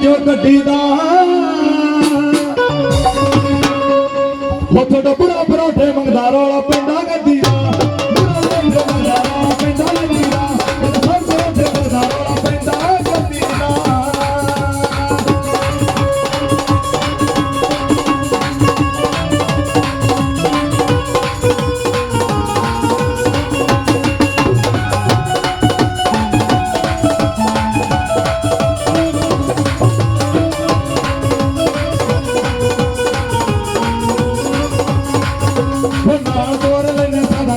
ਵਿੱਚੋਂ ਕੱਢੀਦਾ ਹੱਥ ਡੱਬੜਾ ਪਰੋਠੇ ਮੰਗਦਾ ਰੋਲਾ ਪਿੰਡਾ ਗੱਦੀ ਦਾ। ഓരോ തന്നെ സാധാ